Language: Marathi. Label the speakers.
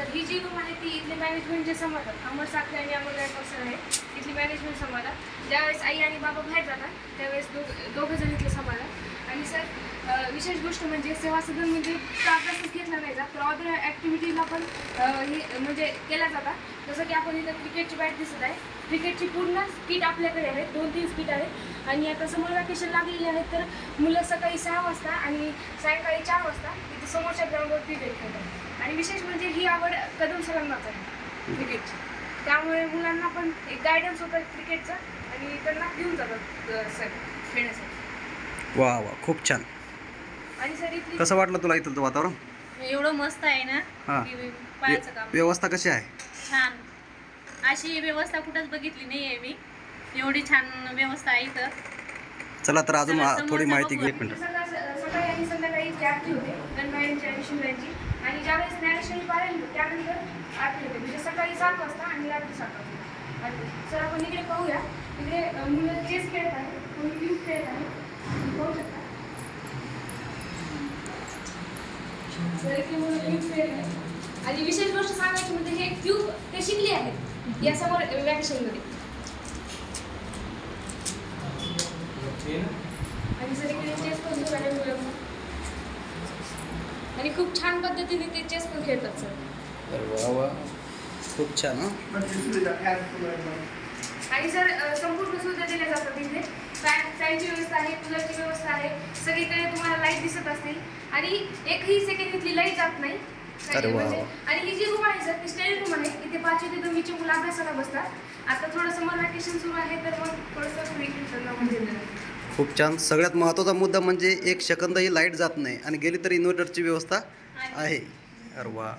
Speaker 1: सर ही जी रूम आहे ती इथले मॅनेजमेंट जे सांभाळतात अमर साखरे आणि अमर गायकवाड सर आहे इथली मॅनेजमेंट सांभाळतात. ज्यावेळेस आई आणि बाबा बाहेर जातात त्यावेळेस दोघ दोघं जण इथले सांभाळतात. आणि सर विशेष गोष्ट म्हणजे सेवा सदन म्हणजे का अभ्यासच घेतला नाही जात तर अदर ॲक्टिव्हिटीला पण हे म्हणजे केल्या जातात. जसं की आपण इथं क्रिकेटची बॅट दिसत आहे. क्रिकेटची पूर्ण किट आपल्याकडे आहे दोन तीन किट आहेत आणि आता समोर वॅकेशन लागलेले आहेत तर मुलं सकाळी सहा वाजता आणि सायंकाळी चार वाजता इथं समोरच्या ग्राउंडवर क्रिकेट खेळतात आणि विशेष आवड कदम सरांनाच आहे क्रिकेटची त्यामुळे मुलांना पण एक गायडन्स होतं क्रिकेटचं आणि त्यांना घेऊन जातात सर खेळण्यासाठी.
Speaker 2: वा वा खूप छान.
Speaker 1: आणि सर इथली
Speaker 2: कसं वाटलं तुला इथलं वातावरण?
Speaker 3: एवढं मस्त आहे ना?
Speaker 2: हां.
Speaker 3: की पाहायचं काम.
Speaker 2: व्यवस्था कशी आहे?
Speaker 3: छान. अशी व्यवस्था कुठंच बघितली नाही आहे मी. एवढी छान व्यवस्था आहे इथं.
Speaker 2: चला तर अजून थोडी माहिती घेऊ
Speaker 3: बघूया.
Speaker 2: एक मिनिट.
Speaker 1: सकाळ आणि संध्याकाळी होते शिवरायांची आणि ज्यावेळेस पारायण होते त्यानंतर आरती होते म्हणजे सकाळी सात वाजता आणि रात्री सात वाजता. सर आपण इकडे पाहूया. इकडे मुलं चेस खेळत आहेत. कोणी क्यूब खेळत आहे? पाहू शकता. तर इकडे मुलं क्यूब खेळत आहेत. आणि विशेष गोष्ट सांगायची म्हणजे हे क्यूब ते शिकले आहेत. या समोर वॅकेशनमध्ये आणि सर इकडे चेस पण आणि खूप छान पद्धतीने ते चेस पण खेळतात सर
Speaker 2: अरे वा वा. खूप छान
Speaker 1: आणि सर संपूर्ण सुविधा दिल्या जातात तिथे. फॅन फॅनची व्यवस्था आहे कूलरची व्यवस्था आहे सगळीकडे तुम्हाला लाइट दिसत असतील. आणि एकही सेकंड इथली लाइट जात नाही.
Speaker 2: अरे वा,
Speaker 1: म्हणजे. आणि ही जी रूम आहे सर ती स्टडी रूम आहे. इथे पाचवी ते दहावीची मुलं अभ्यासाला बसतात आता थोडं समर वॅकेशन सुरू आहे तर मग थोडंसं म्हणजे.
Speaker 2: खूप छान. सगळ्यात महत्त्वाचा मुद्दा म्हणजे एक सेकंदही लाइट जात नाही आणि गेली तर इन्व्हर्टरची व्यवस्था आहे. अरे वा.